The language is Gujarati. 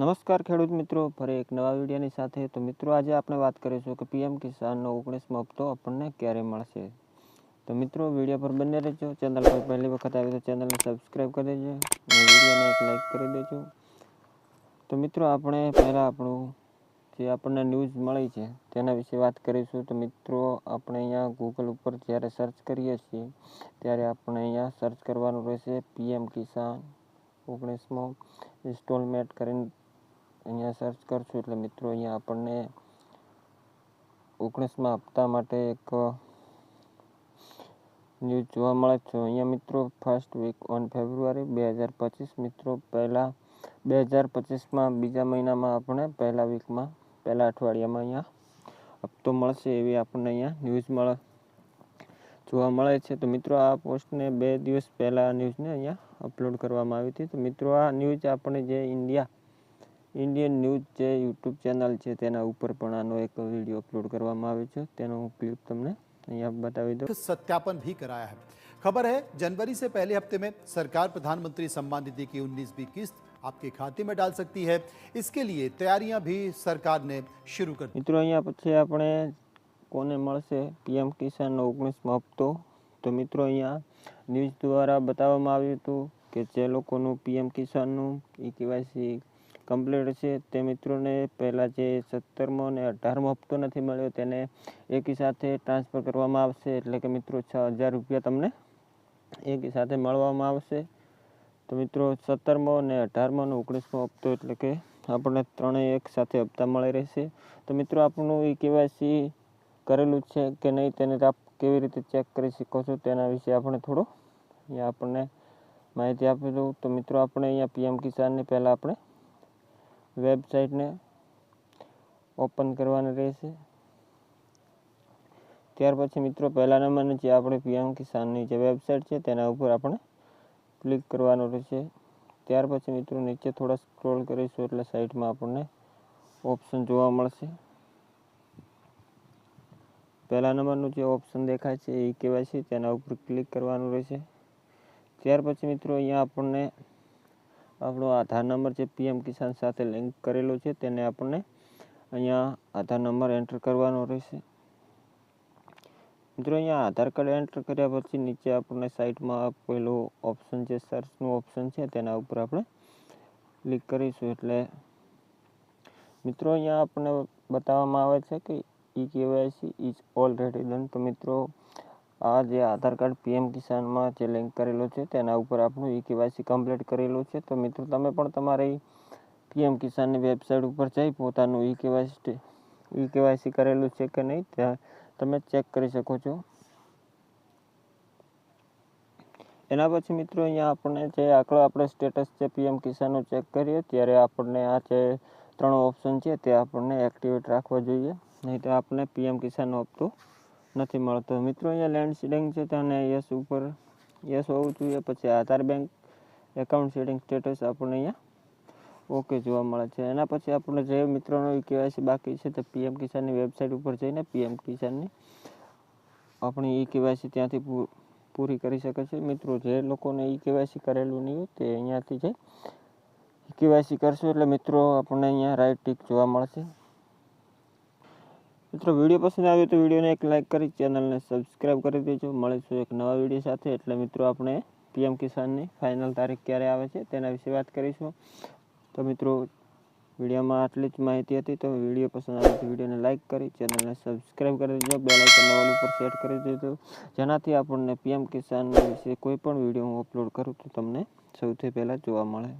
નમસ્કાર ખેડૂત મિત્રો, ફરી એક નવા વિડીયોની સાથે. તો મિત્રો, આજે આપણે વાત કરીશું કે પીએમ કિસાનનો ઓગણીસમો હપ્તો આપણને ક્યારે મળશે? તો મિત્રો, વીડિયો પર બને રહેજો. ચેનલ પર પહેલી વખત આવી તો ચેનલને સબસ્ક્રાઈબ કરી દેજો અને વિડીયોને એક લાઈક કરી દેજો. તો મિત્રો, આપણે પહેલાં આપણું જે આપણને ન્યૂઝ મળી છે તેના વિશે વાત કરીશું. તો મિત્રો, આપણે અહીંયા ગૂગલ ઉપર જ્યારે સર્ચ કરીએ છીએ, ત્યારે આપણે અહીંયા સર્ચ કરવાનું રહેશે પીએમ કિસાન ઓગણીસમો ઇન્સ્ટોલમેન્ટ કરીને અહીંયા સર્ચ કરશું એટલે મિત્રો અહીંયા આપણને ઓગણીસમાં હપ્તા માટે એક ન્યૂઝ જોવા મળે છે. અહીંયા મિત્રો ફર્સ્ટ વીક ઓન ફેબ્રુઆરી બે હજાર પચીસ મિત્રો પહેલાં બે હજાર પચીસમાં બીજા મહિનામાં આપણે પહેલા વીકમાં પહેલા અઠવાડિયામાં અહીંયા હપ્તો મળશે એવી આપણને અહીંયા ન્યૂઝ મળે, જોવા મળે છે. તો મિત્રો આ પોસ્ટને બે દિવસ પહેલાં ન્યૂઝને અહીંયા અપલોડ કરવામાં આવી હતી. તો મિત્રો આ ન્યૂઝ આપણે જે ઇન્ડિયા ઇન્ડિયન ન્યૂઝ જે યુટ્યુબ ચેનલ છે તેના ઉપર પણ આનો એક વિડીયો અપલોડ કરવામાં આવ્યો છે તેનો હું ક્લિપ તમને અહીંયા બતાવી દઉં सत्यापन भी कराया है खबर है जनवरी से पहले हफ्ते में सरकार प्रधानमंत्री सम्मान निधि की उन्नीसवीं किस्त आपके खाते में डाल सकती है इसके लिए तैयारियां भी सरकार ने शुरू कर दी મિત્રો અહીંયા પછી આપણે કોને મળશે પીએમ કિસાનનો ઓગણીસમો હપ્તો તો મિત્રો અહીંયા ન્યૂઝ દ્વારા બતાવવામાં આવ્યું હતું કે જે લોકોનું પીએમ કિસાનનું ઈ કેવાયસી કમ્પ્લીટ છે. તે મિત્રોને પહેલાં જે સત્તરમો અને અઢારમો હપ્તો નથી મળ્યો તેને એકી સાથે ટ્રાન્સફર કરવામાં આવશે. એટલે કે મિત્રો છ હજાર રૂપિયા તમને એકી સાથે મળવામાં આવશે. તો મિત્રો સત્તરમો અને અઢારમો અને ઓગણીસમો હપ્તો એટલે કે આપણને ત્રણેય એક સાથે હપ્તા મળી રહેશે. તો મિત્રો આપણું એ કેવાયસી કરેલું છે કે નહીં તેને આપ કેવી રીતે ચેક કરી શકો છો તેના વિશે આપણે થોડો અહીંયા આપણને માહિતી આપી દઉં. તો મિત્રો આપણે અહીંયા પીએમ કિસાનની પહેલાં આપણે વેબસાઇટને ઓપન કરવાની રહેશે. ત્યાર પછી મિત્રો, પહેલા નંબરની જે આપણે પીએમ કિસાનની જે વેબસાઇટ છે, તેના ઉપર આપણે ક્લિક કરવાનું રહેશે. ત્યાર પછી મિત્રો, નીચે થોડા સ્ક્રોલ કરીશું એટલે સાઈડમાં આપણને ઓપ્શન જોવા મળશે. પહેલા નંબરનું જે ઓપ્શન દેખાય છે, એ કેવાયસી તેના ઉપર ક્લિક કરવાનું રહેશે. ત્યાર પછી મિત્રો, અહીંયા આપણને આપણો આધાર નંબર જે પીએમ કિસાન સાથે લિંક કરેલો છે, તેને આપણને અહીંયા આધાર નંબર એન્ટર કરવાનો રહેશે. મિત્રો, અહીંયા આધાર કાર્ડ એન્ટર કર્યા પછી નીચે આપણને સાઇટમાં પહેલો ઓપ્શન જે સર્ચનું ઓપ્શન છે, તેના ઉપર આપણે ક્લિક કરીશું. એટલે મિત્રો, અહીંયા આપણને બતાવવામાં આવે છે કે e KYC is already done તો મિત્રો આ જે આધાર કાર્ડ પીએમ કિસાનમાં જે લિંક કરેલો છે, તેના ઉપર આપણું ઈ કેવાયસી કમ્પ્લીટ કરેલું છે. તો મિત્રો, તમે પણ તમારી પીએમ કિસાનની વેબસાઇટ ઉપર જઈ પોતાનું ઈ કેવાયસી ઈ કેવાયસી કરેલું છે કે નહીં, ત્યાં તમે ચેક કરી શકો છો. એના પછી મિત્રો, અહીંયા આપણને જે આંકડો આપણે સ્ટેટસ છે પીએમ કિસાનનું ચેક કરીએ, ત્યારે આપણને આ જે ત્રણ ઓપ્શન છે, તે આપણને એક્ટિવેટ રાખવા જોઈએ. નહીં તો આપણને પીએમ કિસાનનો હપ્તો નથી મળતો. મિત્રો, અહીંયા લેન્ડ સીડિંગ છે તેને યસ ઉપર યસ હોવું જોઈએ. પછી Aadhaar bank account setting status આપણને અહીંયા ઓકે જોવા મળે છે. એના પછી આપણને જે મિત્રોનો કેવાયસી બાકી છે તે પીએમ કિસાનની વેબસાઇટ ઉપર જઈને પીએમ કિસાનની આપણી ઈ કેવાયસી ત્યાંથી પૂરી કરી શકે છે. મિત્રો, જે લોકોને ઈ કેવાયસી કરેલું નહીં હોય તે અહીંયાથી જઈ કેવાયસી કરશો. એટલે મિત્રો, આપણને અહીંયા રાઈટ ટીક જોવા મળશે. મિત્રો, વીડિયો પસંદ આવ્યો તો વિડીયોને એક લાઇક કરી, ચેનલને સબસ્ક્રાઈબ કરી દેજો. મળીશું એક નવા વીડિયો સાથે. એટલે મિત્રો, આપણે પીએમ કિસાનની ફાઇનલ તારીખ ક્યારે આવે છે તેના વિશે વાત કરીશું. તો મિત્રો, વિડીયોમાં આટલી જ માહિતી હતી. તો વીડિયો પસંદ આવે તો વિડીયોને લાઇક કરી, ચેનલને સબસ્ક્રાઈબ કરી દેજો. બે લાઇકન ઓલ ઉપર સેટ કરી દેજો. જેનાથી આપણને પીએમ કિસાન વિશે કોઈ પણ વીડિયો હું અપલોડ કરું તો તમને સૌથી પહેલાં જોવા મળે.